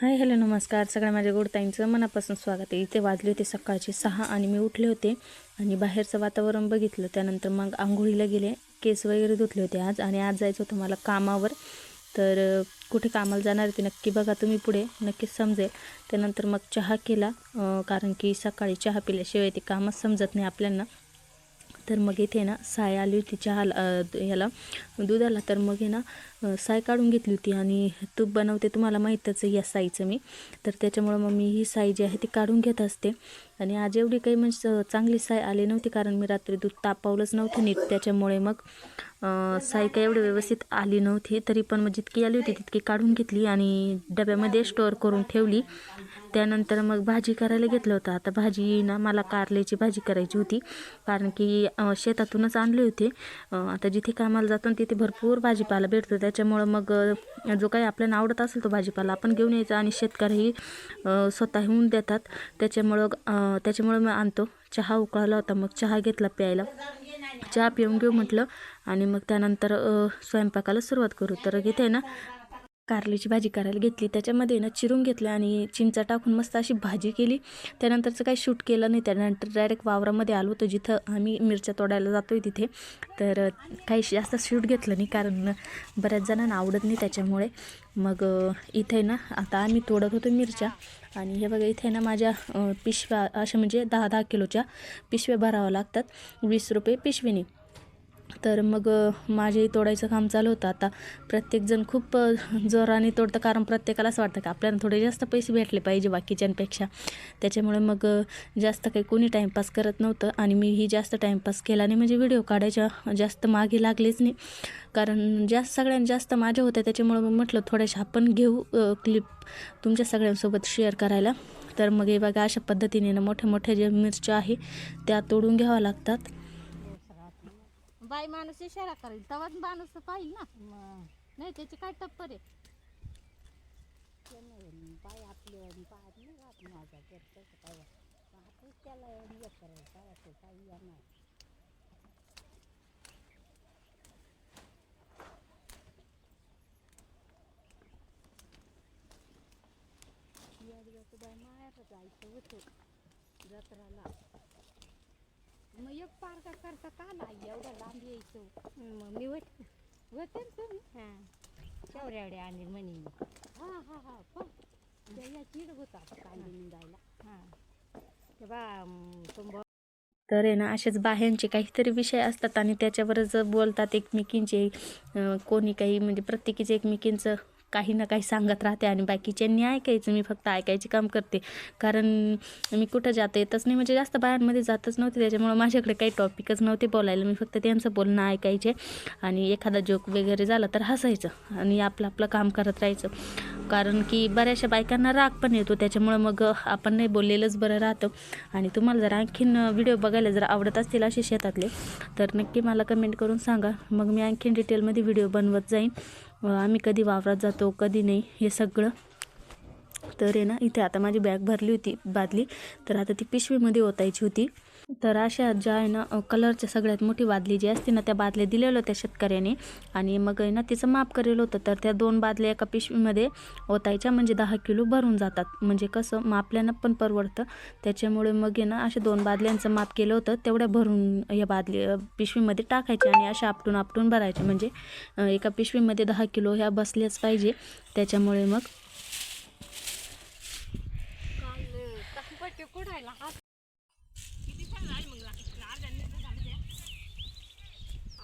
Hi hello नमस्कार. सगळ्या माझ्या गोडताईंचं मनापासून स्वागत आहे. इथे वाजले होते सकाळचे सहा आणि मी उठले होते आणि बाहेरचं वातावरण बघितलं. त्यानंतर मग आंघोळीला गेले केस वगैरे धुतले होते आज आणि आज जायचं होतं मला कामावर. तर कुठे कामाला जाणार ते नक्की बघा तुम्ही पुढे. नक्कीच समजेल. त्यानंतर मग चहा केला कारण की सकाळी चहा पिल्याशिवाय ते कामच समजत नाही आपल्यांना. तर मग इथे ना साय आली होती चहा याला दुधाला. तर मग आहे ना साय काढून घेतली होती आणि तूप बनवते तुम्हाला माहीतच आहे या साईचं मी. तर त्याच्यामुळं मग मी ही साई जी आहे ती काढून घेत असते. आणि आज एवढी काही म्हणजे चांगली साय आली नव्हती कारण मी रात्री दूध तापवलंच नव्हतं नीट. त्याच्यामुळे मग साय काही एवढी व्यवस्थित आली नव्हती. तरी पण मग जितकी आली होती तितकी काढून घेतली आणि डब्यामध्ये स्टोअर करून ठेवली. त्यानंतर मग भाजी करायला घेतलं होतं. आता भाजी ना मला कारल्याची भाजी करायची होती. कारण की शेतातूनच आणले होते. आता जिथे कामाला जातो तिथे भरपूर भाजीपाला भेटतो. त्याच्यामुळं मग जो काही आपल्याला आवडत असेल तो भाजीपाला आपण घेऊन यायचा आणि शेतकरी स्वतः स्वतःहून देतात. त्याच्यामुळं त्याच्यामुळं मी आणतो. चहा उकळला होता मग चहा घेतला प्यायला. चहा पिऊन घेऊ म्हटलं आणि मग त्यानंतर स्वयंपाकाला सुरुवात करू. तर इथे ना कारल्याची भाजी करायला घेतली. त्याच्यामध्ये ना चिरून घेतलं आणि चिंचा टाकून मस्त अशी भाजी केली. त्यानंतरचं काही शूट केलं नाही. त्यानंतर डायरेक्ट वावरामध्ये आलो होतो जिथं आम्ही मिरच्या तोडायला जातो आहे तिथे. तर काही जास्त शूट घेतलं नाही कारण बऱ्याच जणांना आवडत नाही त्याच्यामुळे. मग इथे ना आता आम्ही तोडत होतो मिरच्या. आणि हे बघा इथे ना माझ्या पिशव्या अशा म्हणजे दहा दहा किलोच्या पिशव्या भराव्या लागतात. वीस रुपये पिशवीने. तर मग माझेही तोडायचं काम चालू होतं. आता प्रत्येकजण खूप जोराने तोडतं कारण प्रत्येकाला असं वाटतं की आपल्याला थोडे जास्त पैसे भेटले पाहिजे बाकीच्यांपेक्षा. त्याच्यामुळे मग जास्त काही कोणी टाईमपास करत नव्हतं आणि मीही जास्त टाईमपास केला नाही. म्हणजे व्हिडिओ काढायच्या जास्त मागे लागलेच नाही. कारण जास्त सगळ्यात जास्त माझ्या होत्या त्याच्यामुळे मग म्हटलं थोड्याशा आपण घेऊ क्लिप तुमच्या सगळ्यांसोबत शेअर करायला. तर मग हे बघा अशा पद्धतीने ना मोठ्या मोठ्या ज्या मिरच्या आहे त्या तोडून घ्याव्या लागतात. बाई माणूस इशारा करेल तेव्हाच माणूस पाहिजे ना. नाही त्याची काय टप्पर आहे? पाय आपले पाय नाही राहत माझा करतो काय आपण त्याला हे करायचं काय असं काही येणार बाय जायचं होतं जत्राला. मग एक पार का करता का नाही? एवढा लांब यायचं. मग मी होते होते ना तुम्ही हां. शेवड्या एवढ्या आणि म्हणे मी. हा हा हा. पण त्या या चिड होता कांदे निंदायला. हां. तर आहे ना असेच बाह्यांचे काहीतरी विषय असतात आणि त्याच्यावरच बोलतात एकमेकींचे. कोणी काही म्हणजे प्रत्येकीचे एकमेकींचं काही ना काही सांगत राहते आणि बाकीच्यांनी ऐकायचं मी फक्त ऐकायचे काम करते. कारण मी कुठं जाते येतच नाही म्हणजे जास्त बायांमध्ये जातच नव्हते त्याच्यामुळं माझ्याकडे काही टॉपिकच नव्हते बोलायला. मी फक्त त्यांचं बोलणं ऐकायचे आणि एखादा जोक वगैरे झाला तर हसायचं आणि आपलं आपलं काम करत राहायचं. कारण की बऱ्याचशा बायकांना राग पण येतो त्याच्यामुळं मग आपण नाही बोललेलंच बरं राहतं. आणि तुम्हाला जर आणखीन व्हिडिओ बघायला जर आवडत असतील असे शेतातले तर नक्की मला कमेंट करून सांगा. मग मी आणखीन डिटेलमध्ये व्हिडिओ बनवत जाईन. आम्ही कधी वावरात जातो कधी नाही हे सगळं. तर आहे ना इथे आता माझी बॅग भरली होती बादली. तर आता ती पिशवीमध्ये ओतायची होती. तर अशा ज्या आहे ना कलरच्या सगळ्यात मोठी बादली जी असते ना त्या बादल्या दिलेल्या होत्या शेतकऱ्याने. आणि मग आहे ना तिचं माप करेल होतं तर त्या दोन बादल्या एका पिशवीमध्ये ओतायच्या म्हणजे दहा किलो भरून जातात. म्हणजे कसं मापल्यानं पण परवडतं. त्याच्यामुळे मग आहे ना अशा दोन बादल्यांचं माप केलं होतं तेवढ्या भरून या बादली पिशवीमध्ये टाकायच्या आणि अशा आपटून आपटून भरायच्या. म्हणजे एका पिशवीमध्ये दहा किलो ह्या बसल्याच पाहिजे. त्याच्यामुळे मग काल कंपटे कुडायला हात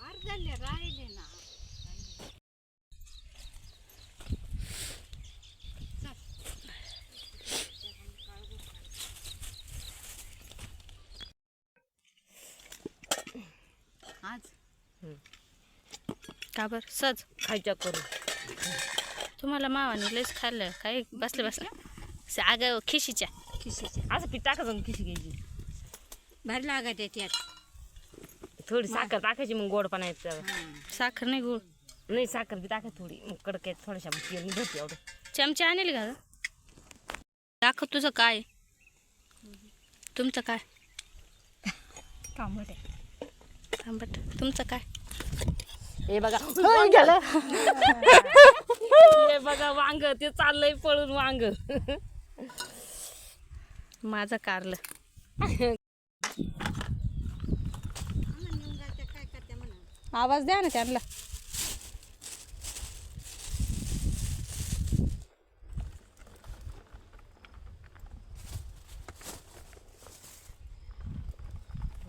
अर्ध्याने राहिले ना आज का बरं? सज. खायच्या करू तुम्हाला मावाने लयच खाल्लं. काय? बसले बसले अगं खिशीच्या. खिशीचे असं पीठ टाकायचं किशी घ्यायची. भारी लागत आहे त्यात थोडी साखर टाकायची मग गोडपणा येत. साखर नाही गुळ नाही साखर बी टाकाय थोडी. मग कडक येत थोड्याशा तेल भरते एवढं. चमचा आणेल का? दाखव तुझं काय तुमचं काय? तांबट थांबट तुमचं काय? हे बघा. होय, गेलं. हे बघा वांग ते चाललंय पळून वांग. माझं कारलं. आवाज द्या ना त्यांना.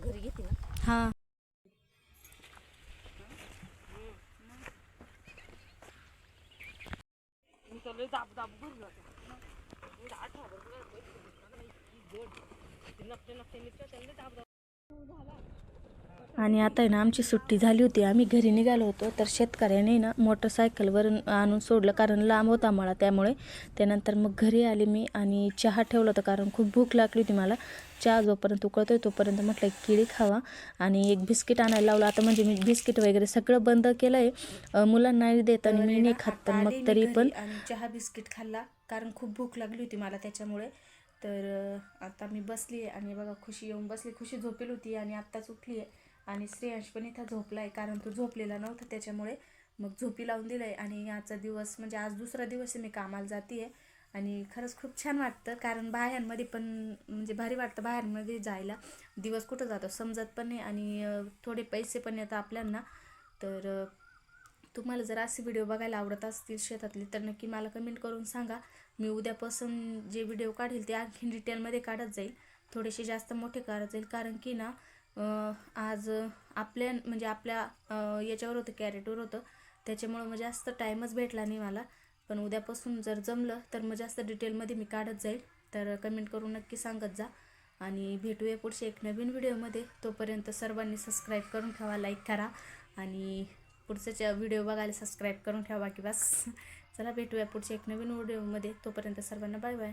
घरी घेते ना? हा. आणि आता आहे ना आमची सुट्टी झाली होती. आम्ही घरी निघालो होतो तर शेतकऱ्याने ना मोटरसायकलवर आणून सोडलं कारण लांब होता मला त्यामुळे. त्यानंतर मग घरी आले मी आणि चहा ठेवला होता कारण खूप भूक लागली होती मला. चहा जोपर्यंत उकळतोय तोपर्यंत म्हटलं केळी खावा. आणि एक बिस्किट आणायला लावलं. आता म्हणजे मी बिस्किट वगैरे सगळं बंद केलं आहे मुलांना नाही देत आणि मी नाही खात. पण मग तरी पण आणि चहा बिस्किट खाल्ला. कारण खूप भूक लागली होती मला त्याच्यामुळे. तर आता मी बसली आहे आणि बघा खुशी येऊन बसली. खुशी झोपेल होती आणि आत्ताच उठली आहे. आणि श्रेयांश पण इथं झोपला आहे कारण तो झोपलेला नव्हता त्याच्यामुळे. मग झोपी लावून दिलं आहे आणि आजचा दिवस म्हणजे आज दुसरा दिवस आहे मी कामाला जाते आहे आणि खरंच खूप छान वाटतं कारण बाह्यांमध्ये पण म्हणजे भारी वाटतं बाहेरमध्ये जायला. दिवस कुठं जातो समजत पण नाही आणि थोडे पैसे पण येतात आपल्यांना. तर तुम्हाला जर असे व्हिडिओ बघायला आवडत असतील शेतातले तर नक्की मला कमेंट करून सांगा. मी उद्यापासून जे व्हिडिओ काढेल ते आणखीन डिटेलमध्ये काढत जाईल. थोडेसे जास्त मोठे काढत जाईल कारण की ना आज आपल्या म्हणजे आपल्या याच्यावर होतं कॅरेटवर होतं. त्याच्यामुळं मग जास्त टाईमच भेटला नाही मला. पण उद्यापासून जर जमलं तर मग जास्त डिटेलमध्ये मी काढत जाईल. तर कमेंट करून नक्की सांगत जा. आणि भेटूया पुढच्या एक नवीन व्हिडिओमध्ये तोपर्यंत सर्वांनी सबस्क्राईब करून ठेवा लाईक करा. आणि पुढचा व्हिडिओ बघायला सबस्क्राईब करून ठेवा की बस. चला भेटूया पुढच्या एक नवीन व्हिडिओमध्ये तोपर्यंत सर्वांना बाय बाय